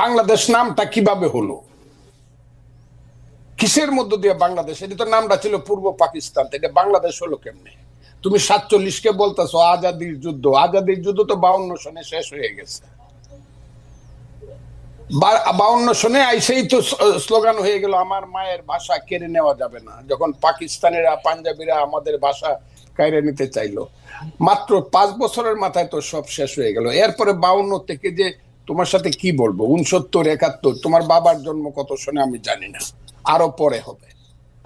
বাংলাদেশ নামটা কীভাবে হলো? কিসের মধ্য দিয়ে বাংলাদেশ? এটা তো নামটা ছিল পূর্ব পাকিস্তান এটা বাংলাদেশ হলো কেমনে? তুমি সাতচল্লিশকে বলতেছো, আজাদির যুদ্ধ। আজাদির যুদ্ধ তো বাউন্ন সনে শেষ হয়ে গেছে। বাউন্ন সনে আইসেই তো স্লোগান হয়ে গেল, আমার মায়ের ভাষা কেড়ে নেওয়া যাবে না। যখন পাকিস্তানিরা, পাঞ্জাবিরা আমাদের ভাষা কাইরে নিতে চাইলো। মাত্র পাঁচ বছরের মাথায় তো সব শেষ হয়ে গেল। এরপরে বাউন্ন থেকে যে তোমার সাথে কি বলব? উনসত্তর একাত্তর, তোমার বাবার জন্ম কত শোনে আমি জানি না। আরও পরে হবে।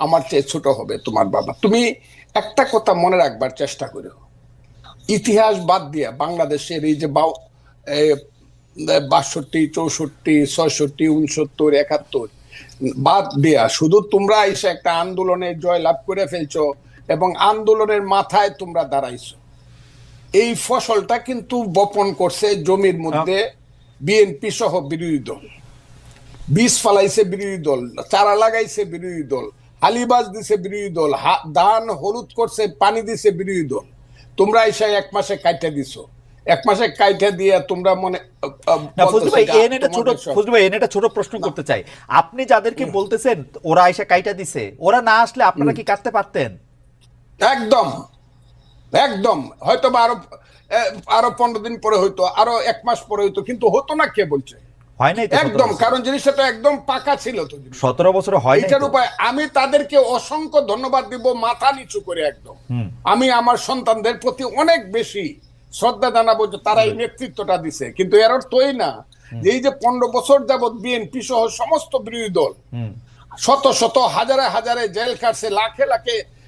আমার চেয়ে ছোট হবে তোমার বাবা। তুমি একটা কথা মনে রাখবার চেষ্টা করো ইতিহাস বাদ দিয়া বাংলাদেশের এই যে বাষট্টি, চৌষট্টি, ছয়ষট্টি উনসত্তর একাত্তর, বাদ দিয়া শুধু তোমরা এসে একটা আন্দোলনে জয় লাভ করে ফেলছো এবং আন্দোলনের মাথায় তোমরা দাঁড়াইছো। এই ফসলটা কিন্তু বপন করছে জমির মধ্যে বিএনপি সহ বিরোধী দল। বীজ ফালাইছে বিরোধী দল চারা লাগাইছে বিরোধী দল হালিবাজ দিছে বিরোধী দল ধান হলুদ করছে পানি দিছে বিরোধী দল। তোমরা এসে এক মাসে কাইটা দিছো। এক মাসে কাইটা দিয়ে তোমরা মনে ছোট প্রশ্ন করতে চাই। আপনি যাদেরকে বলতেছেন ওরা এসে কাইটা দিছে ওরা না আসলে আপনারা কি কাটতে পারতেন? একদম। একদম। হয়তো বা আরও আরও পনেরো দিন পরে হইতো আরও এক মাস পরে হইতো কিন্তু হতো না কে বলছে? হয় নাই একদম কারণ জিনিসটা তো একদম পাকা ছিল তো সতেরো বছর হয় তো? উপায় আমি তাদেরকে অসংখ্য ধন্যবাদ দিব মাথা নিচু করে একদম। আমি আমার সন্তানদের প্রতি অনেক বেশি শ্রদ্ধা জানাব যে তারা এই নেতৃত্বটা দিছে। কিন্তু এর অর্থই না যে এই যে পনেরো বছর যাবৎ বিএনপি সহ সমস্ত বিরোধী দল। শত শত হাজারে হাজারে জেল কাটছে লাখে লাখে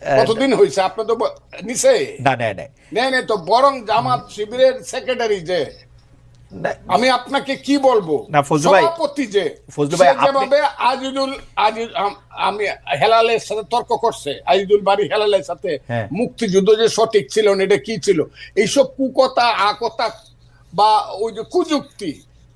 কতদিন হয়েছে আপনি তো নিচে? না না না। নেই তো বরং জামাত শিবিরের সেক্রেটারি যে। আমি আপনাকে কি বলব? না, ফজলু ভাই, সভাপতি যে ফজলু ভাই, আপনি- যেভাবে আজিজুল আজিজ আমি হেলালের সাথে তর্ক করছে আজিজুল বাড়ি হেলালের সাথে। হ্যাঁ। মুক্তিযুদ্ধ যে সঠিক ছিল না এটা কি ছিল? এইসব কুকথা আকতা বা ওই যে কুযুক্তি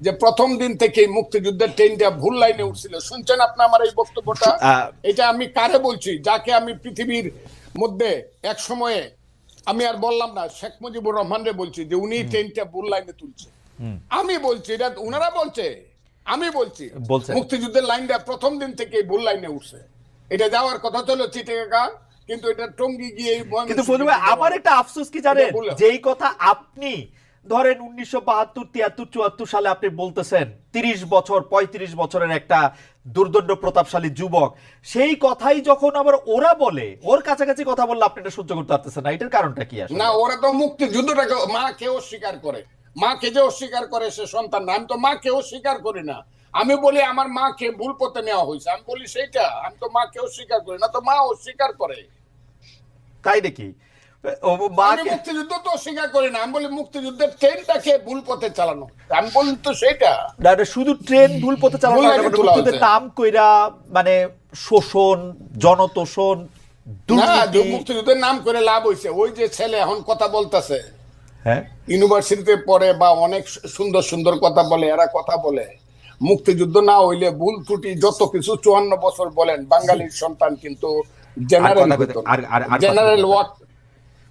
যে প্রথম দিন থেকেই মুক্তিযুদ্ধের ট্রেনটা ভুল লাইনে উঠছিল। শুনছেন আপনি আমার এই বক্তব্যটা? এটা আমি কারে বলছি? যাকে আমি পৃথিবীর মধ্যে এক সময়ে আমি আর বললাম না শেখ মুজিবুর রহমান রে বলছি যে উনি ট্রেনটা ভুল লাইনে তুলছে। আমি বলছি এটা উনারা বলছে? আমি বলছি। মুক্তিযুদ্ধের লাইনটা প্রথম দিন থেকে ভুল লাইনে উঠছে। এটা যাওয়ার কথা ছিল চিটেগা কিন্তু এটা টঙ্গি গিয়ে কিন্তু আমার একটা আফসোস কি জানেন। যেই কথা আপনি ধরেন উনিশশো বাহাত্তর তিয়াত্তর চুয়াত্তর সালে আপনি বলতেছেন তিরিশ বছর পঁয়ত্রিশ বছরের একটা দুর্দণ্ড প্রতাপশালী যুবক সেই কথাই যখন আবার ওরা বলে ওর কাছাকাছি কথা বললে আপনি এটা সহ্য করতে পারতেছেন না এটার কারণটা কি আসলে? না ওরা তো মুক্তিযুদ্ধটাকে মা কে অস্বীকার করে। মাকে যে অস্বীকার করে সে সন্তান না আমি তো মাকে অস্বীকার করি না। আমি বলি আমার মাকে ভুল পথে নেওয়া হয়েছে আমি বলি সেইটা আমি তো মাকে অস্বীকার করি না তো মা অস্বীকার করে। তাই মাকে মুক্তিযুদ্ধ তো অস্বীকার করি না। আমি বলি মুক্তিযুদ্ধের ট্রেনটাকে ভুল পথে চালানো? আমি বলি তো সেটা না, শুধু ট্রেন ভুল পথে চালানো ভুল না, লাইনে তোলা মুক্তিযুদ্ধের হচ্ছে। নাম কইরা মানে শোষণ জনতোষণ মুক্তিযুদ্ধের নাম করে লাভ হয়েছে ওই যে ছেলে এখন কথা বলতেছে। হ্যাঁ। ইউনিভার্সিটিতে পড়ে বা অনেক সুন্দর সুন্দর কথা বলে এরা কথা বলে। মুক্তিযুদ্ধ না হইলে ভুল ত্রুটি যত কিছু চুয়ান্ন বছর বলেন বাঙালির সন্তান কিন্তু জেনারেল জেনারেল ওয়াক আ-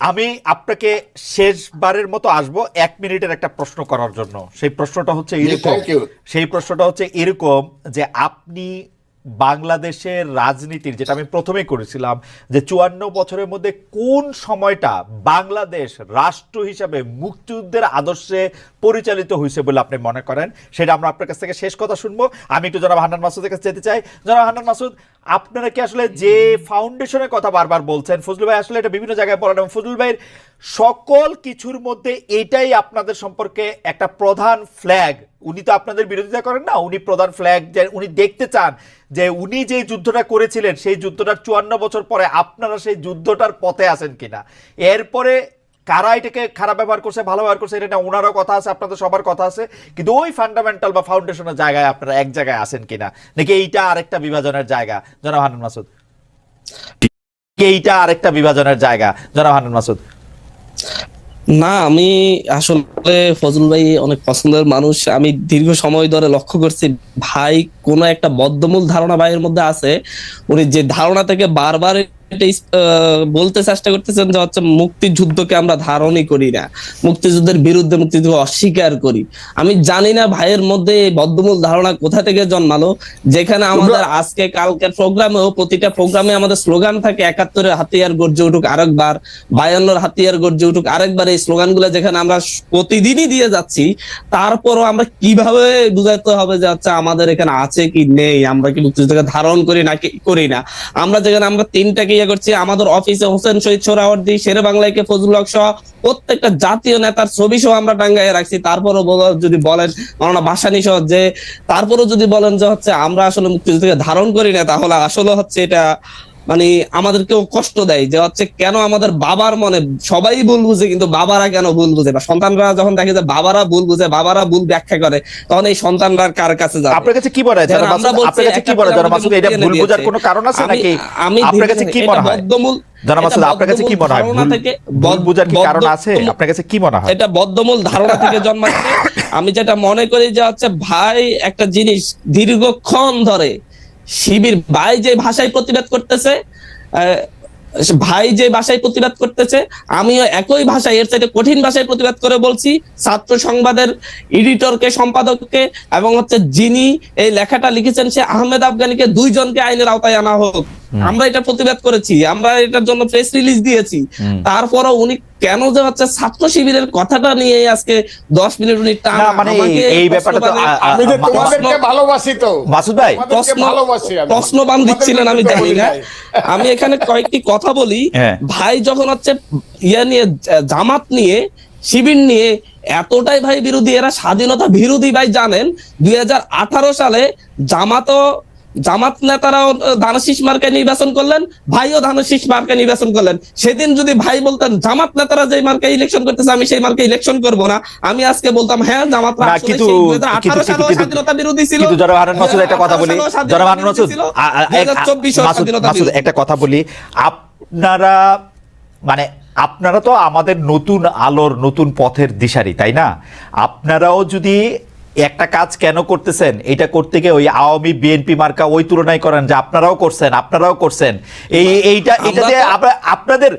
আমি আপনাকে শেষবারের মতো আসব এক মিনিটের একটা প্রশ্ন করার জন্য। সেই প্রশ্নটা হচ্ছে এরকম। সেই প্রশ্নটা হচ্ছে এরকম যে আপনি বাংলাদেশের রাজনীতির, যেটা আমি প্রথমে করেছিলাম, যে চুয়ান্ন বছরের মধ্যে কোন সময়টা বাংলাদেশ রাষ্ট্র হিসাবে মুক্তিযুদ্ধের আদর্শে পরিচালিত হয়েছে বলে আপনি মনে করেন? সেটা আমরা আপনার কাছ থেকে শেষ কথা শুনব। আমি একটু জনাব হান্নান মাসুদের কাছে যেতে চাই। জনাব হান্নান মাসুদ, আপনারা কি আসলে যে ফাউন্ডেশনের কথা বারবার বলছেন, ফজলুল ভাই আসলে এটা বিভিন্ন জায়গায় বলেন, এবং ফজলুল ভাইয়ের সকল কিছুর মধ্যে এটাই আপনাদের সম্পর্কে একটা প্রধান ফ্ল্যাগ উনি তো আপনাদের বিরোধিতা করেন না, উনি প্রধান ফ্ল্যাগ যে উনি দেখতে চান যে উনি যে যুদ্ধটা করেছিলেন, সেই যুদ্ধটার চুয়ান্ন বছর পরে আপনারা সেই যুদ্ধটার পথে আছেন কিনা? এরপরে কারা এটাকে খারাপ ব্যবহার করছে, ভালো ব্যবহার করছে, এটা নিয়ে ওনারও কথা আছে, আপনাদের সবার কথা আছে, কিন্তু ওই ফান্ডামেন্টাল বা ফাউন্ডেশনের জায়গায় আপনারা এক জায়গায় আসেন কিনা? নাকি এইটা আরেকটা বিভাজনের জায়গা? জনাব হান্নান মাসুদ। এইটা আরেকটা বিভাজনের জায়গা, জনাব হান্নান মাসুদ। না আমি আসলে ফজল ভাই অনেক পছন্দের মানুষ। আমি দীর্ঘ সময় ধরে লক্ষ্য করছি ভাই কোন একটা বদ্ধমূল ধারণা ভাইয়ের মধ্যে আছে। উনি যে ধারণা থেকে বারবার বলতে চেষ্টা করতেছেন যে হচ্ছে মুক্তিযুদ্ধকে আমরা ধারণই করি না। মুক্তিযুদ্ধের বিরুদ্ধে মুক্তিযুদ্ধ অস্বীকার করি। আমি জানি না ভাইয়ের মধ্যে বদ্ধমূল ধারণা কোথা থেকে জন্মালো। যেখানে আমাদের আজকে কালকের প্রোগ্রামেও প্রতিটা প্রোগ্রামে আমাদের স্লোগান থাকে একাত্তরের হাতিয়ার গর্জে উঠুক আরেকবার বায়ান্নর হাতিয়ার গর্জে উঠুক আরেকবার এই স্লোগানগুলো যেখানে আমরা প্রতিদিনই দিয়ে যাচ্ছি, তারপরও আমরা কীভাবে বুঝাতে হবে যে আচ্ছা আমাদের এখানে আছে কি নেই? আমরা কি মুক্তিযুদ্ধকে ধারণ করি না করি না? আমরা যেখানে আমরা তিনটাকে ইয়ে করছি, আমাদের অফিসে হোসেন শহীদ সোহরাওয়ার্দী শেরে বাংলাকে ফজলুল হক সহ প্রত্যেকটা জাতীয় নেতার ছবি সহ আমরা টাঙ্গাইয়ে রাখছি। তারপরও যদি বলেন মাওলানা ভাসানী সহ যে, তারপরও যদি বলেন যে, হচ্ছে, আমরা আসলে মুক্তিযুদ্ধকে ধারণ করি না, তাহলে আসলে হচ্ছে এটা মানে আমাদেরকেও কষ্ট দেয় যে হচ্ছে কেন আমাদের বাবার মনে সবাই ভুল বুঝে কিন্তু বাবারা কেন ভুল বুঝে? বা সন্তানরা যখন দেখে যে বাবারা ভুল বুঝে বাবারা ভুল ব্যাখ্যা করে তখন এই সন্তানরা কার কাছে যাবে? আপনার কাছে কি মনে হয় আমরা? বলছি কাছে কি মনে হয় মাসুদ এটা ভুল বোঝার কোনো কারণ আছে নাকি? আমি আপনার কাছে কি মনে হয়? বদ্ধমূল জনাব মাসুদ আপনার কাছে কি মনে হয়? ভুল বোঝার কি কারণ আছে? আপনার কাছে কি মনে হয়? এটা বদ্ধমূল ধারণা থেকে জন্মাচ্ছে। আমি যেটা মনে করি যে হচ্ছে ভাই একটা জিনিস দীর্ঘক্ষণ ধরে শিবির ভাই যে ভাষায় প্রতিবাদ করতেছে ভাই যে ভাষায় প্রতিবাদ করতেছে, আমিও একই ভাষায়, এর চাইতে কঠিন ভাষায় প্রতিবাদ করে বলছি, ছাত্র সংবাদের এডিটরকে সম্পাদককে, এবং হচ্ছে যিনি এই লেখাটা লিখেছেন সে আহমেদ আফগানিকে দুইজনকে আইনের আওতায় আনা হোক। আমরা এটা প্রতিবাদ করেছি আমরা এটার জন্য প্রেস রিলিজ দিয়েছি। তারপরও উনি কেন যে হচ্ছে ছাত্র শিবিরের কথাটা নিয়ে আজকে দশ মিনিট উনি টানা মানে এই- ব্যাপারটা তো, প্রশ্নবাদে- আ- আ- আমি যে তোমাদেরকে ভালোবাসি তো। মাসুদ ভাই। প্রশ্ন ভালোবাসি আমি। প্রশ্নবান দিচ্ছিলেন আমি জানি না। আমি এখানে কয়েকটি কথা বলি। হ্যাঁ। ভাই যখন হচ্ছে ইয়া নিয়ে জামাত নিয়ে শিবির নিয়ে এতটাই ভাই বিরোধী এরা স্বাধীনতা বিরোধী ভাই জানেন দুই হাজার আঠারো সালে জামাতও জামাত নেতারাও ধানশীষ মার্কে নির্বাচন করলেন ভাইও ধানশীষ মার্কে নির্বাচন করলেন। সেদিন যদি ভাই বলতেন জামাত নেতারা যে মার্কে ইলেকশন করতেছে আমি সেই মার্কে ইলেকশন করব না। আমি আজকে বলতাম হ্যাঁ জামাত স্বাধীনতা বিরোধী ছিল। একটা কথা বলি। 2018 সালেও জনাব হানান মাসুদ ছিল, আ- আ- এক- 2024 মাসুদ স্বাধীনতা একটা কথা বলি। আপনারা মানে আপনারা তো আমাদের নতুন আলোর নতুন পথের দিশারি তাই না? আপনারাও যদি একটা কাজ কেন করতেছেন? এটা করতে গিয়ে ওই আওয়ামী বিএনপি মার্কা ওই তুলনায় করেন যে আপনারাও করছেন আপনারাও করছেন। এই এইটা এটা যে আপনাদের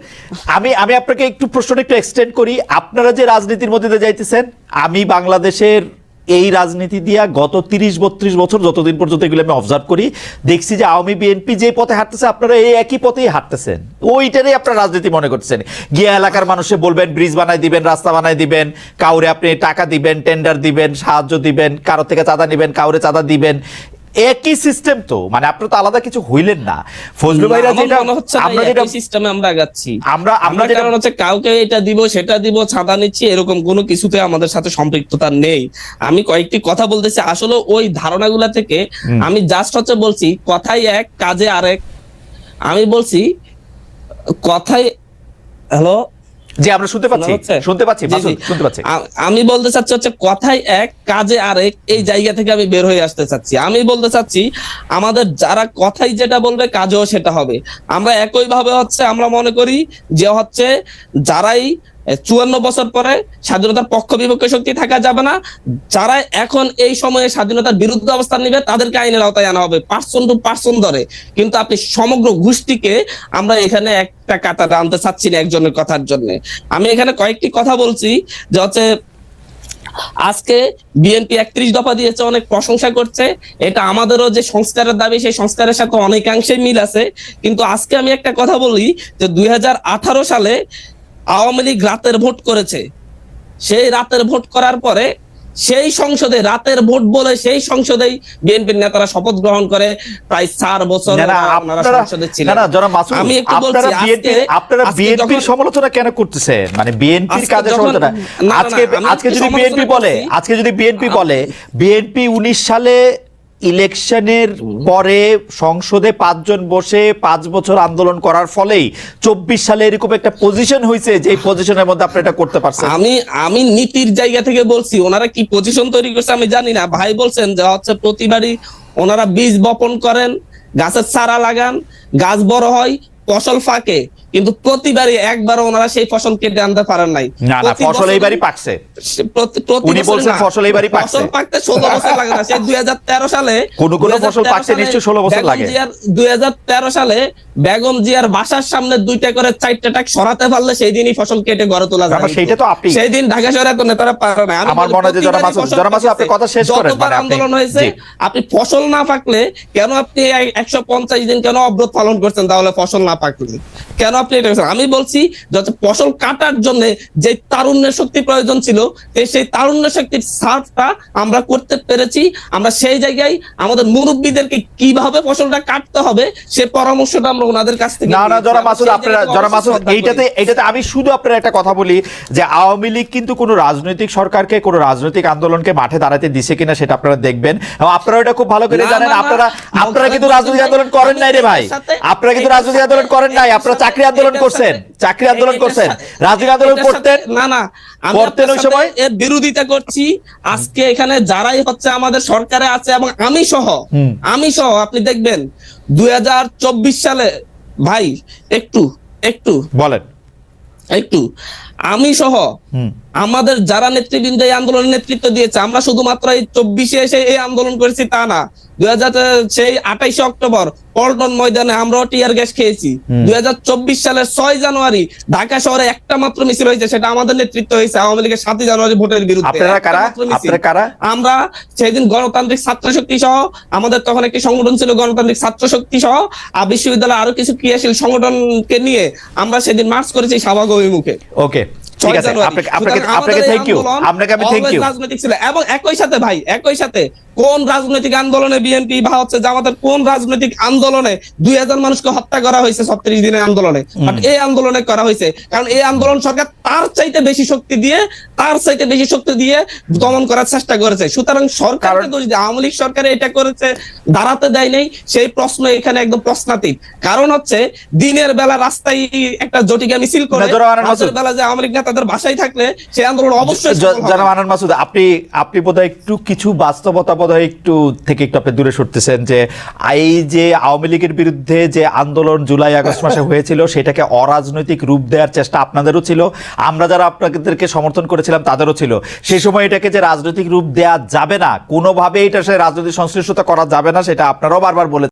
আমি আমি আপনাকে একটু প্রশ্নটা একটু এক্সটেন্ড করি। আপনারা যে রাজনীতির মধ্যে দিয়ে যাইতেছেন আমি বাংলাদেশের এই রাজনীতি দিয়া গত তিরিশ, বত্রিশ বছর যতদিন পর্যন্ত এগুলো আমি অবজার্ভ করি, দেখছি যে আওয়ামী বিএনপি যে পথে হাঁটতেছে, আপনারা এই একই পথেই হাঁটতেছেন। ওইটারই আপনারা রাজনীতি মনে করছেন গিয়া এলাকার মানুষে বলবেন ব্রিজ বানাই দিবেন, রাস্তা বানাই দিবেন, কাউরে আপনি টাকা দিবেন টেন্ডার দিবেন, সাহায্য দিবেন কারও থেকে চাঁদা নেবেন, কাউরে চাঁদা দিবেন। একই সিস্টেম তো। মানে আপনারা তো আলাদা কিছু হইলেন না। ফজলু ভাইরা যেটা হচ্ছে আমরা যেটা সিস্টেমে আমরা আগাচ্ছি। আমরা আমরা আমরা যেটা কারণ হচ্ছে কাউকে এটা দিব সেটা দিব ছাদা নিচ্ছি এরকম কোনো কিছুতে আমাদের সাথে সম্পৃক্ততা নেই। আমি কয়েকটি কথা বলতেছি। আসলে ওই ধারণাগুলা থেকে আমি জাস্ট হচ্ছে বলছি কথাই এক কাজে আরেক। আমি বলছি কথাই হ্যালো যে আমরা শুনতে পাচ্ছি। শুনতে পাচ্ছি জি, জি। শুনতে পাচ্ছি। আমি বলতে চাচ্ছি হচ্ছে কথাই এক কাজে আরেক এই জায়গা থেকে আমি বের হয়ে আসতে চাচ্ছি। আমি বলতে চাচ্ছি আমাদের যারা কথাই যেটা বলবে কাজেও সেটা হবে। আমরা একই ভাবে হচ্ছে আমরা মনে করি যে হচ্ছে যারাই চুয়ান্ন বছর পরে স্বাধীনতার পক্ষ বিপক্ষ শক্তি থাকা যাবে না। যারা এখন এই সময়ে স্বাধীনতার বিরুদ্ধে অবস্থান নিবে, তাদেরকে আইনের আওতায় আনা হবে, পার্সন টু পার্সন ধরে। কিন্তু আপনি সমগ্র গোষ্ঠীকে আমরা এখানে একটা কাতারে আনতে চাচ্ছি না একজনের কথার জন্য। আমি এখানে কয়েকটি কথা বলছি, যে হচ্ছে, আজকে বিএনপি একত্রিশ দফা দিয়েছে, অনেক প্রশংসা করছে। এটা আমাদেরও যে সংস্কারের দাবি, সেই সংস্কারের সাথে অনেকাংশে মিল আছে। কিন্তু আজকে আমি একটা কথা বলি, যে দুই হাজার আঠারো সালে আওয়ামী লীগ রাতের ভোট করেছে। সেই রাতের ভোট করার পরে সেই সংসদে রাতের ভোট বলে সেই সংসদেই বিএনপির নেতারা শপথ গ্রহণ করে। প্রায় চার বছর সংসদে ছিলেন। আমি একটু বলছি আপনারা বিএনপির সমালোচনা কেন করতেছেন মানে বিএনপির কাজের সমালোচনা আজকে আজকে যদি বিএনপি বলে আজকে যদি বিএনপি বলে বিএনপি উনিশ সালে ইলেকশনের পরে সংসদে পাঁচজন বসে পাঁচ বছর আন্দোলন করার ফলেই চব্বিশ সালে এরকম একটা পজিশন হয়েছে যে পজিশনের মধ্যে আপনি এটা করতে পারছেন। আমি আমি নীতির জায়গা থেকে বলছি, ওনারা কি পজিশন তৈরি করছে আমি জানি না। ভাই বলছেন যে হচ্ছে প্রতিবারই ওনারা বীজ বপন করেন, গাছের চারা লাগান, গাছ বড় হয়, ফসল ফাঁকে। কিন্তু প্রতিবারই একবার ওনারা সেই ফসল কেটে আনতে পারেন নাই। না না ফসল এইবারই পাকছে। উনি বলছেন ফসল এইবারই পাকছে। ফসল পাকতে ষোলো বছর লাগে না সেই দুই সালে কোনো কোনো ফসল 2013 পাকতে সালে 16 বছর লাগে। জিয়ার দুই সালে বেগম জিয়ার বাসার সামনে দুইটা করে চারটা টাক সরাতে পারলে সেই দিনই ফসল কেটে গড়ে তোলা যায়। সেইটা তো আপনি- সেই দিন ঢাকা শহরে তো নেতারা পারে না আমার মনে হয় যে জনাব প্রতিবারই মাসুদ- জনাব মাসুদ, আপনি কথা শেষ করেন, মানে আন্দোলন হয়েছে আপনি ফসল না পাকলে কেন আপনি একশো পঞ্চাশ দিন কেন অবরোধ পালন করছেন তাহলে ফসল না পাকলে? কেন আপনি এটা আমি বলছি যাতে ফসল কাটার জন্য যে তারুণ্যের শক্তি প্রয়োজন ছিল সেই তারুণ্য শক্তির সার্ভটা আমরা করতে পেরেছি। আমরা সেই জায়গায় আমাদের মুরব্বীদেরকে কীভাবে ফসলটা কাটতে হবে সে পরামর্শটা আমরা ওনাদের কাছ থেকে না না জরা মাসুদ আপনারা জরা মাসুদ এইটাতে এইটাতে আমি শুধু আপনার একটা কথা বলি যে আওয়ামী লীগ কিন্তু কোনো রাজনৈতিক সরকারকে কোনো রাজনৈতিক আন্দোলনকে মাঠে দাঁড়াতে দিছে কিনা সেটা আপনারা দেখবেন। এবং আপনারা এটা খুব ভালো করে জানেন। আপনারা আপনারা কিন্তু রাজনৈতিক আন্দোলন করেন নাই রে ভাই। আপনারা কিন্তু রাজনৈতিক আন্দোলন করেন নাই আপনারা চাকরি আন্দোলন করছেন? চাকরি আন্দোলন করছেন? রাজনীতি আন্দোলন করতেন? না না করতেন ওই সময়? এর বিরোধিতা করছি। আজকে এখানে যারাই হচ্ছে আমাদের সরকারে আছে এবং আমি সহ আমি সহ আপনি দেখবেন দু হাজার চব্বিশ সালে ভাই একটু একটু। বলেন। একটু। আমি সহ আমাদের যারা নেতৃবৃন্দ এই আন্দোলনের নেতৃত্ব দিয়েছে আমরা শুধুমাত্র এই চব্বিশে এসে এই আন্দোলন করেছি তা না। দুই হাজার সেই আঠাইশে অক্টোবর পল্টন ময়দানে আমরাও টিয়ার গ্যাস খেয়েছি। দুই সালের ছয় জানুয়ারি ঢাকা শহরে একটা মাত্র মিছিল হয়েছে সেটা আমাদের নেতৃত্ব হয়েছে আওয়ামী লীগের সাতই জানুয়ারি ভোটের বিরুদ্ধে। আমরা সেদিন গণতান্ত্রিক ছাত্র শক্তি সহ আমাদের তখন একটি সংগঠন ছিল গণতান্ত্রিক ছাত্র শক্তি সহ আর বিশ্ববিদ্যালয়ে আরও কিছু ক্রিয়াশীল সংগঠনকে নিয়ে আমরা সেদিন মার্চ করেছি শাহবাগ অভিমুখে। ওকে ঠিক আছে আপনাকে আপনাকে আপনাকে থ্যাংক ইউ আপনাকে আমি থ্যাংক ইউ রাজনৈতিক ছিল। এবং একই সাথে ভাই একই সাথে কোন রাজনৈতিক আন্দোলনে বিএনপি বা হচ্ছে জামাতের কোন রাজনৈতিক আন্দোলনে দুই হাজার মানুষকে হত্যা করা হয়েছে ছত্রিশ দিনের আন্দোলনে? বাট এই আন্দোলনে করা হয়েছে। কারণ এই আন্দোলন সরকার তার চাইতে বেশি শক্তি দিয়ে তার চাইতে বেশি শক্তি দিয়ে দমন করার চেষ্টা করেছে। সুতরাং দোষ দিয়ে আওয়ামী লীগ সরকার এটা করেছে দাঁড়াতে দেয় নাই সেই প্রশ্ন এখানে একদম প্রশ্নাতীত। কারণ হচ্ছে দিনের বেলা রাস্তায় একটা জটিকা মিছিল করে। বেলা যে আওয়ামী লীগ নেতাদের বাসায় থাকলে সেই আন্দোলন অবশ্যই। জানাব আনান মাসুদ আপনি আপনি বোধহয় একটু কিছু বাস্তবতা বোধহয় একটু থেকে একটু আপনি দূরে সরতেছেন যে এই যে আওয়ামী লীগের বিরুদ্ধে যে আন্দোলন জুলাই আগস্ট মাসে হয়েছিল সেটাকে অরাজনৈতিক রূপ দেওয়ার চেষ্টা আপনাদেরও ছিল আমরা যারা আপনাদেরকে সমর্থন করেছিলাম তাদেরও ছিল সেই সময় এটাকে যে রাজনৈতিক রূপ দেওয়া যাবে না কোনোভাবে এটা সে রাজনৈতিক সংশ্লিষ্টতা করা যাবে না সেটা আপনারাও বারবার বলে